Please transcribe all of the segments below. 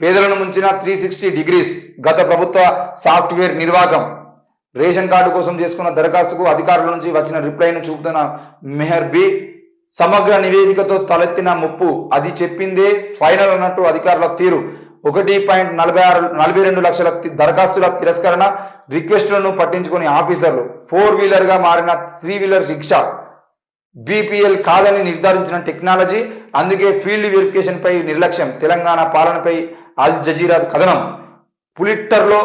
పేదలను ముంచిన three sixty degrees గత ప్రభుత్వ సాఫ్ట్వేర్ నిర్వాహకం. రేషన్ కార్డు కోసం చేసుకున్న దరఖాస్తుకు అధికారుల నుంచి వచ్చిన రిప్లైను చూపుతున్న మెహర్ బి సమగ్ర నివేదికతో తలెత్తిన ముప్పు. అది చెప్పిందే ఫైనల్ అన్నట్టు అధికారుల తీరు. ఒకటి పాయింట్ నలభై ఆరు నలభై రెండు లక్షల దరఖాస్తుల తిరస్కరణ రిక్వెస్టులను పట్టించుకుని ఆఫీసర్లు. ఫోర్ వీలర్గా మారిన త్రీ వీలర్ రిక్షా. బీపీఎల్ కాదని నిర్ధారించిన టెక్నాలజీ అందుకే ఫీల్డ్ వెరిఫికేషన్ పై నిర్లక్ష్యం. తెలంగాణ పాలనపై అల్ జజీరా కథనం. పులిట్టర్లో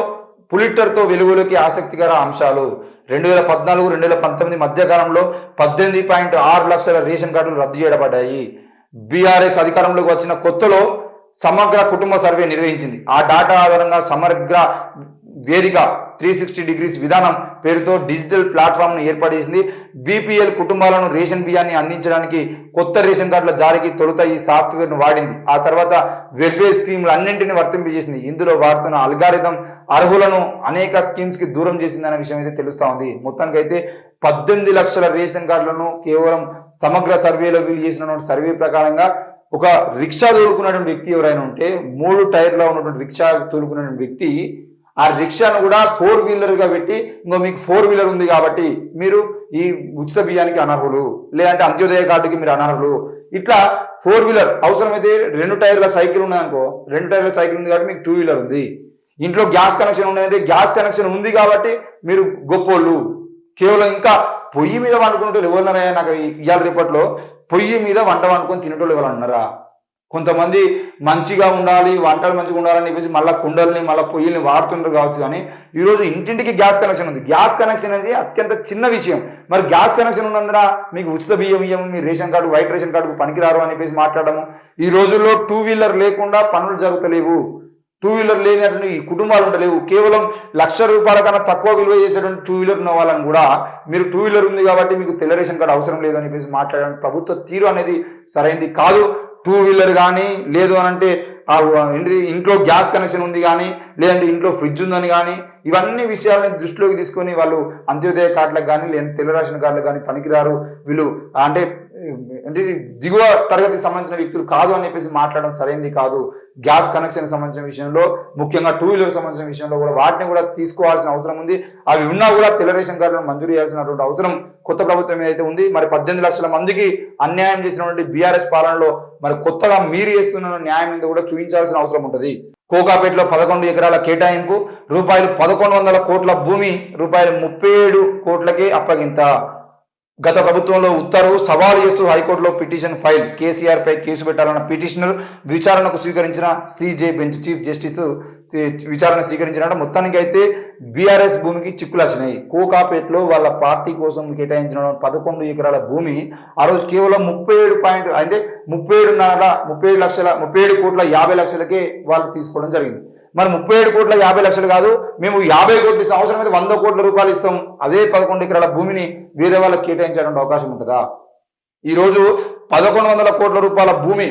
పులిట్టర్తో వెలుగులోకి ఆసక్తికర అంశాలు. రెండు వేల పద్నాలుగు రెండు వేల పంతొమ్మిది మధ్యకాలంలో పద్దెనిమిది పాయింట్ ఆరు లక్షల రేషన్ కార్డులు రద్దు చేయబడ్డాయి. బీఆర్ఎస్ అధికారంలోకి వచ్చిన కొత్తలో సమగ్ర కుటుంబ సర్వే నిర్వహించింది. ఆ డాటా ఆధారంగా సమగ్ర వేదిక త్రీ సిక్స్టీ డిగ్రీస్ విధానం పేరుతో డిజిటల్ ప్లాట్ఫామ్ను ఏర్పాటు చేసింది. బీపీఎల్ కుటుంబాలను రేషన్ బియ్యాన్ని అందించడానికి కొత్త రేషన్ కార్డుల జారీకి తొలుత ఈ సాఫ్ట్వేర్ను వాడింది. ఆ తర్వాత వెల్ఫేర్ స్కీమ్లు అన్నింటినీ వర్తింపజేసింది ఇందులో వాడుతున్న అల్గారిథం అర్హులను అనేక స్కీమ్స్కి దూరం చేసిందనే విషయం అయితే తెలుస్తూ ఉంది. మొత్తానికి అయితే పద్దెనిమిది లక్షల రేషన్ కార్డులను కేవలం సమగ్ర సర్వేలో వీళ్ళు చేసినటువంటి సర్వే ప్రకారంగా ఒక రిక్షా తోలుకున్నటువంటి వ్యక్తి ఎవరైనా ఉంటే మూడు టైర్లో ఉన్నటువంటి రిక్షా తోలుకున్నటువంటి వ్యక్తి ఆ రిక్షాను కూడా ఫోర్ వీలర్గా పెట్టి ఇంకో మీకు ఫోర్ వీలర్ ఉంది కాబట్టి మీరు ఈ ఉచిత బియ్యానికి అనర్హులు లేదంటే అంత్యోదయ కార్డుకి మీరు అనర్హులు. ఇట్లా ఫోర్ వీలర్ అవసరమైతే రెండు టైర్ల సైకిల్ ఉన్నాయనుకో రెండు టైర్ల సైకిల్ ఉంది కాబట్టి మీకు టూ వీలర్ ఉంది. ఇంట్లో గ్యాస్ కనెక్షన్ ఉన్నది గ్యాస్ కనెక్షన్ ఉంది కాబట్టి మీరు గొప్పోళ్ళు. కేవలం ఇంకా పొయ్యి మీద వండుకునేటోళ్ళు ఎవరున్నారా నాకు ఇవాళ రేపట్లో? పొయ్యి మీద వంట వండుకొని తినేటోళ్ళు ఎవరు అన్నారా కొంతమంది మంచిగా ఉండాలి వంటలు మంచిగా ఉండాలని చెప్పేసి మళ్ళీ కుండల్ని మళ్ళీ పొయ్యిల్ని వాడుతుంటారు కావచ్చు కానీ ఈరోజు ఇంటింటికి గ్యాస్ కనెక్షన్ ఉంది. గ్యాస్ కనెక్షన్ అనేది అత్యంత చిన్న విషయం. మరి గ్యాస్ కనెక్షన్ ఉన్నందున మీకు ఉచిత బియ్యం ఇయ్యం మీ రేషన్ కార్డు వైట్ రేషన్ కార్డుకు పనికిరారు అని చెప్పేసి మాట్లాడము. ఈ రోజుల్లో టూ వీలర్ లేకుండా పనులు జరుగుతలేవు. టూ వీలర్ లేనటువంటి ఈ కుటుంబాలు ఉండలేవు. కేవలం లక్ష రూపాయల కన్నా తక్కువ విలువ చేసేటువంటి టూ వీలర్ ఉన్న వాళ్ళని కూడా మీరు టూ వీలర్ ఉంది కాబట్టి మీకు తెల్ల రేషన్ కార్డు అవసరం లేదు అని చెప్పేసి మాట్లాడడం ప్రభుత్వ తీరు అనేది సరైనది కాదు. టూ వీలర్ కానీ లేదు అని అంటే ఇంట్లో గ్యాస్ కనెక్షన్ ఉంది కానీ లేదంటే ఇంట్లో ఫ్రిడ్జ్ ఉందని కానీ ఇవన్నీ విషయాలని దృష్టిలోకి తీసుకొని వాళ్ళు అంత్యోదయ కార్డులకు కానీ లేదంటే తెల్ల రేషన్ కార్డులకు కానీ పనికిరారు. వీళ్ళు అంటే అంటే దిగువ తరగతికి సంబంధించిన వ్యక్తులు కాదు అని చెప్పేసి మాట్లాడడం సరైనది కాదు. గ్యాస్ కనెక్షన్ సంబంధించిన విషయంలో ముఖ్యంగా టూ వీలర్ సంబంధించిన విషయంలో కూడా వాటిని కూడా తీసుకోవాల్సిన అవసరం ఉంది. అవి ఉన్నా కూడా తెల్ల రేషన్ కార్డులను మంజూరు చేయాల్సినటువంటి అవసరం కొత్త ప్రభుత్వం ఏదైతే ఉంది. మరి పద్దెనిమిది లక్షల మందికి అన్యాయం చేసినటువంటి బీఆర్ఎస్ పాలనలో మరి కొత్తగా మీరు చేస్తున్న న్యాయం మీద కూడా చూపించాల్సిన అవసరం ఉంటుంది. కోకాపేటలో పదకొండు ఎకరాల కేటాయింపు రూపాయలు పదకొండు వందల కోట్ల భూమి రూపాయలు ముప్పై ఏడు కోట్లకే అప్పగింత. గత ప్రభుత్వంలో ఉత్తర్వు సవాలు చేస్తూ హైకోర్టులో పిటిషన్ ఫైల్ కేసీఆర్ పై కేసు పెట్టాలన్న పిటిషనర్ విచారణకు స్వీకరించిన సిజే బెంచ్ చీఫ్ జస్టిస్ విచారణ స్వీకరించిన మొత్తానికి అయితే బీఆర్ఎస్ భూమికి చిక్కులు వచ్చినాయి. కోకాపేటలో వాళ్ళ పార్టీ కోసం కేటాయించిన పదకొండు ఎకరాల భూమి ఆ రోజు కేవలం ముప్పై ఏడు పాయింట్ అంటే ముప్పై ఏడున్నర ముప్పై ఏడు లక్షల ముప్పై ఏడు కోట్ల యాభై లక్షలకే వాళ్ళు తీసుకోవడం జరిగింది. మరి ముప్పై ఏడు కోట్ల యాభై లక్షలు కాదు మేము యాభై కోట్లు ఇస్తాం. అవసరమైతే వంద కోట్ల రూపాయలు ఇస్తాం. అదే పదకొండు ఎకరాల భూమిని వేరే వాళ్ళకి కేటాయించేటువంటి అవకాశం ఉంటుందా? ఈరోజు పదకొండు వందల కోట్ల రూపాయల భూమి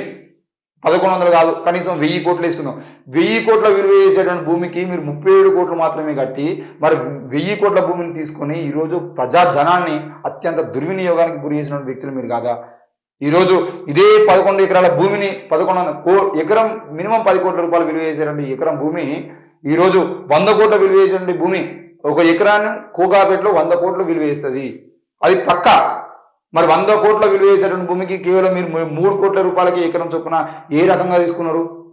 పదకొండు వందలు కాదు కనీసం వెయ్యి కోట్లు వేసుకుందాం. వెయ్యి కోట్ల విలువ వేసేటువంటి భూమికి మీరు ముప్పై ఏడు కోట్లు మాత్రమే కట్టి మరి వెయ్యి కోట్ల భూమిని తీసుకొని ఈరోజు ప్రజాధనాన్ని అత్యంత దుర్వినియోగానికి గురి చేసినటువంటి వ్యక్తులు మీరు కాదా? ఈరోజు ఇదే పదకొండు ఎకరాల భూమిని పదకొండు కో ఎకరం మినిమం పది కోట్ల రూపాయలు విలువ చేసేటువంటి ఎకరం భూమి. ఈరోజు వంద కోట్ల విలువ చేసేటువంటి భూమి. ఒక ఎకరాన్ని కోకాపేటలో వంద కోట్లు విలువ చేస్తుంది. అది పక్క. మరి వంద కోట్ల విలువ చేసేటువంటి భూమికి కేవలం మీరు మూడు కోట్ల రూపాయలకి ఎకరం చొప్పున ఏ రకంగా తీసుకున్నారు?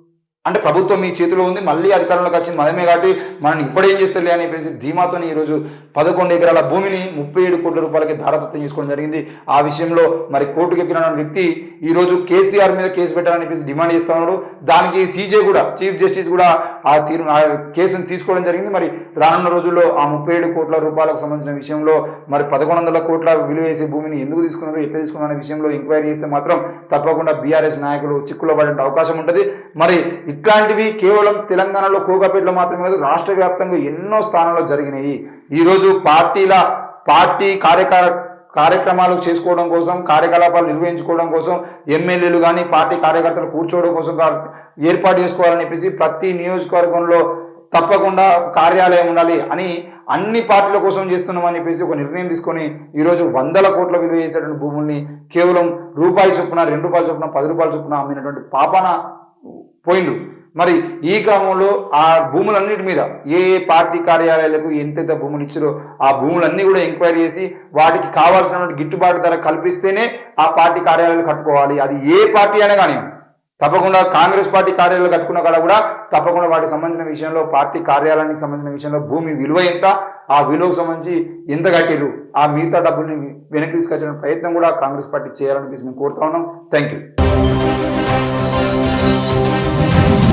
అంటే ప్రభుత్వం మీ చేతిలో ఉంది మళ్ళీ అధికారంలోకి వచ్చింది మనమే కాబట్టి మనం ఇప్పుడేం చేస్తలే అని చెప్పేసి ధీమాతో ఈరోజు పదకొండు ఎకరాల భూమిని ముప్పై ఏడు కోట్ల రూపాయలకి ధారతత్వం చేసుకోవడం జరిగింది. ఆ విషయంలో మరి కోర్టుకు ఎక్కిన వ్యక్తి ఈరోజు కేసీఆర్ మీద కేసు పెట్టాలని చెప్పేసి డిమాండ్ చేస్తా ఉన్నాడు. దానికి సీజే కూడా చీఫ్ జస్టిస్ కూడా ఆ తీరు ఆ కేసును తీసుకోవడం జరిగింది. మరి రానున్న రోజుల్లో ఆ ముప్పై ఏడు కోట్ల రూపాయలకు సంబంధించిన విషయంలో మరి పదకొండు వందల కోట్ల విలువ వేసే భూమిని ఎందుకు తీసుకున్నారు ఎట్లా తీసుకున్నారు అనే విషయంలో ఎంక్వైరీ చేస్తే మాత్రం తప్పకుండా బీఆర్ఎస్ నాయకులు చిక్కులో పడే అవకాశం ఉంటుంది. మరి ఇట్లాంటివి కేవలం తెలంగాణలో కోకాపేటలో మాత్రమే కాదు రాష్ట్ర వ్యాప్తంగా ఎన్నో స్థానాల్లో జరిగినాయి. ఈరోజు పార్టీల పార్టీ కార్యకార కార్యక్రమాలు చేసుకోవడం కోసం కార్యకలాపాలు నిర్వహించుకోవడం కోసం ఎమ్మెల్యేలు కానీ పార్టీ కార్యకర్తలు కూర్చోవడం కోసం ఏర్పాటు చేసుకోవాలని చెప్పేసి ప్రతి నియోజకవర్గంలో తప్పకుండా కార్యాలయం ఉండాలి అని అన్ని పార్టీల కోసం చేస్తున్నామని చెప్పేసి ఒక నిర్ణయం తీసుకొని ఈరోజు వందల కోట్ల విలువ చేసేటువంటి భూముల్ని కేవలం రూపాయి చొప్పున రెండు రూపాయల చొప్పున పది రూపాయల చొప్పున అమ్మినటువంటి పాపన పోయిండు. మరి ఈ క్రమంలో ఆ భూములన్నిటి మీద ఏ ఏ పార్టీ కార్యాలయాలకు ఎంతెంత భూములు ఇచ్చారో ఆ భూములన్నీ కూడా ఎంక్వైరీ చేసి వాటికి కావాల్సినటువంటి గిట్టుబాటు ధర కల్పిస్తేనే ఆ పార్టీ కార్యాలయాలు కట్టుకోవాలి. అది ఏ పార్టీ అయినా కానీ తప్పకుండా కాంగ్రెస్ పార్టీ కార్యాలయాలు కట్టుకున్న కాడ కూడా తప్పకుండా వాటికి సంబంధించిన విషయంలో పార్టీ కార్యాలయానికి సంబంధించిన విషయంలో భూమి విలువ ఎంత ఆ విలువకు సంబంధించి ఎంత కట్టిరు ఆ మిగతా డబ్బుల్ని వెనక్కి తీసుకొచ్చిన ప్రయత్నం కూడా కాంగ్రెస్ పార్టీ చేయాలని మేము కోరుతా ఉన్నాం. Thank you Música